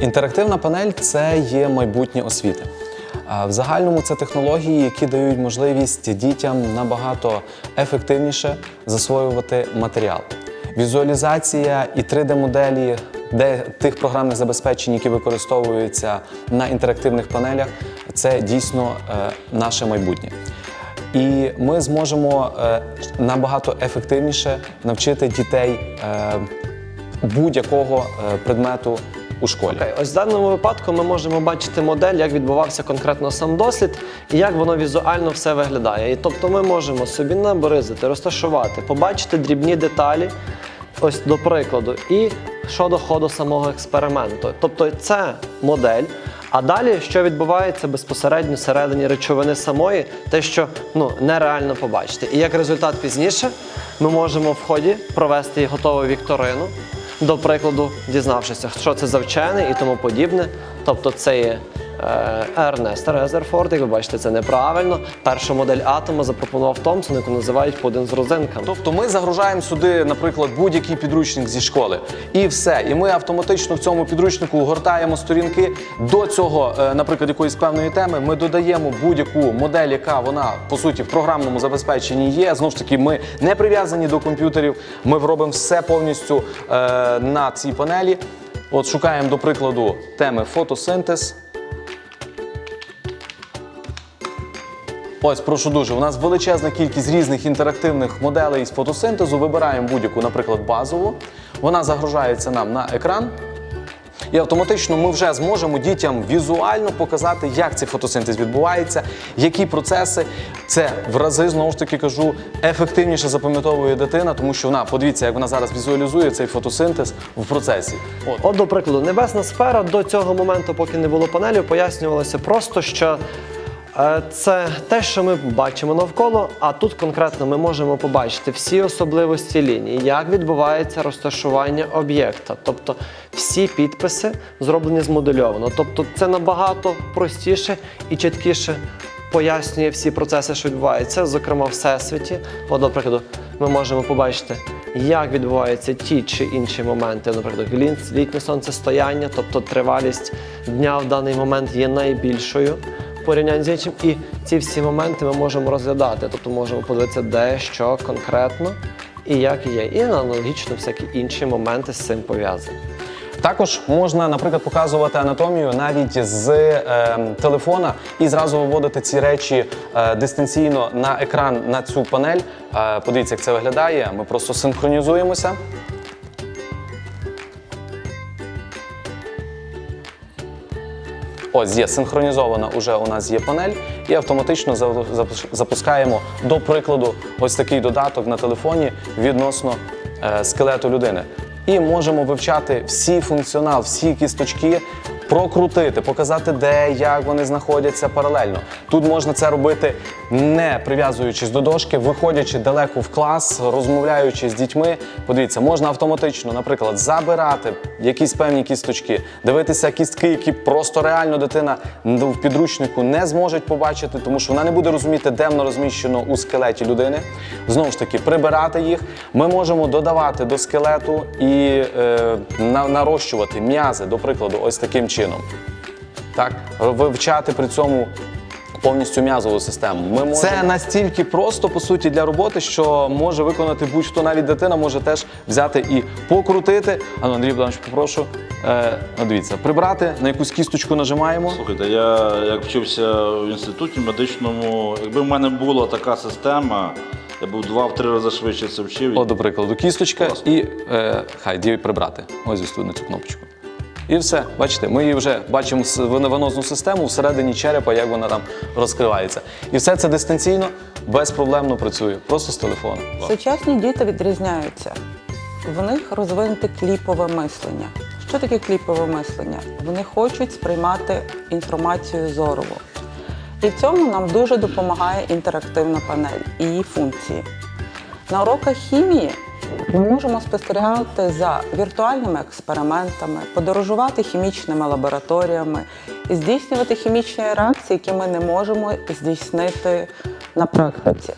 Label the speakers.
Speaker 1: Інтерактивна панель це є майбутнє освіти. В загальному це технології, які дають можливість дітям набагато ефективніше засвоювати матеріал. Візуалізація і 3D-моделі де тих програмних забезпечень, які використовуються на інтерактивних панелях, це дійсно е, наше майбутнє. І ми зможемо е, набагато ефективніше навчити дітей е, будь-якого предмету у школі.
Speaker 2: Окей, ось в даному випадку ми можемо бачити модель, як відбувався конкретно сам дослід і як воно візуально все виглядає. І тобто ми можемо собі набризити, розташувати, побачити дрібні деталі, ось до прикладу, і щодо ходу самого експерименту. Тобто це модель. А далі, що відбувається безпосередньо всередині речовини самої, те, що ну нереально побачити. І як результат пізніше ми можемо в ході провести готову вікторину, до прикладу, дізнавшися, що це за вчений і тому подібне. Тобто це є Ернест Резерфорд, як ви бачите, це неправильно. Першу модель атома запропонував Томпсон, яку називають подин з розинками.
Speaker 1: Тобто ми загружаємо сюди, наприклад, будь-який підручник зі школи, і все. І ми автоматично в цьому підручнику гортаємо сторінки до цього, е, наприклад, якоїсь певної теми. Ми додаємо будь-яку модель, яка вона по суті в програмному забезпеченні є. Знову ж таки, ми не прив'язані до комп'ютерів. Ми робимо все повністю е, на цій панелі. От шукаємо, до прикладу, теми фотосинтез. Ось, прошу дуже. У нас величезна кількість різних інтерактивних моделей з фотосинтезу. Вибираємо будь-яку, наприклад, базову. Вона загружається нам на екран. І автоматично ми вже зможемо дітям візуально показати, як цей фотосинтез відбувається, які процеси. Це в рази, знову ж таки кажу, ефективніше запам'ятовує дитина, тому що вона, подивіться, як вона зараз візуалізує цей фотосинтез в процесі. От.
Speaker 2: От, до прикладу, небесна сфера до цього моменту, поки не було панелі, пояснювалося просто, що це те, що ми бачимо навколо, а тут конкретно ми можемо побачити всі особливості лінії, як відбувається розташування об'єкта, тобто всі підписи зроблені змодельовано. Тобто це набагато простіше і чіткіше пояснює всі процеси, що відбуваються, зокрема в всесвіті. От, до прикладу, ми можемо побачити, як відбуваються ті чи інші моменти, наприклад, літнє сонцестояння, тобто тривалість дня в даний момент є найбільшою порівнянні з іншим. І ці всі моменти ми можемо розглядати, тобто можемо подивитися, де що конкретно і як є. І аналогічно всякі інші моменти з цим пов'язані.
Speaker 1: Також можна, наприклад, показувати анатомію навіть з е, телефона і зразу виводити ці речі е, дистанційно на екран на цю панель. Е, подивіться, як це виглядає. Ми просто синхронізуємося. Ось є синхронізована уже у нас є панель, і автоматично запускаємо, до прикладу, ось такий додаток на телефоні відносно е, скелету людини. І можемо вивчати всі функціонал, всі кісточки, прокрутити, показати, де, як вони знаходяться паралельно. Тут можна це робити не прив'язуючись до дошки, виходячи далеко в клас, розмовляючи з дітьми. Подивіться, можна автоматично, наприклад, забирати якісь певні кісточки, дивитися кістки, які просто реально дитина в підручнику не зможе побачити, тому що вона не буде розуміти, де воно розміщено у скелеті людини. Знову ж таки, прибирати їх. Ми можемо додавати до скелету і е, нарощувати м'язи, до прикладу, ось таким чином. Так, вивчати при цьому повністю м'язову систему. Ми можемо... Це настільки просто по суті для роботи, що може виконати будь-хто, навіть дитина може теж взяти і покрутити. Ану, Андрій Богданович, попрошу. Е, ну, дивіться, прибрати, на якусь кісточку нажимаємо.
Speaker 3: Слухайте, я як вчився в інституті медичному, якби в мене була така система, я був два-три рази швидше це вчив.
Speaker 1: О, до прикладу, кісточка
Speaker 3: Класно.
Speaker 1: і е, хай дію прибрати. Ось ось тут на цю кнопочку. І все, бачите, ми її вже бачимо с- венозну систему всередині черепа, як вона там розкривається. І все це дистанційно, безпроблемно працює, просто з телефону.
Speaker 4: Сучасні діти відрізняються. В них розвинуте кліпове мислення. Що таке кліпове мислення? Вони хочуть сприймати інформацію зорово. І в цьому нам дуже допомагає інтерактивна панель і її функції. На уроках хімії ми можемо спостерігати за віртуальними експериментами, подорожувати хімічними лабораторіями і здійснювати хімічні реакції, які ми не можемо здійснити на практиці.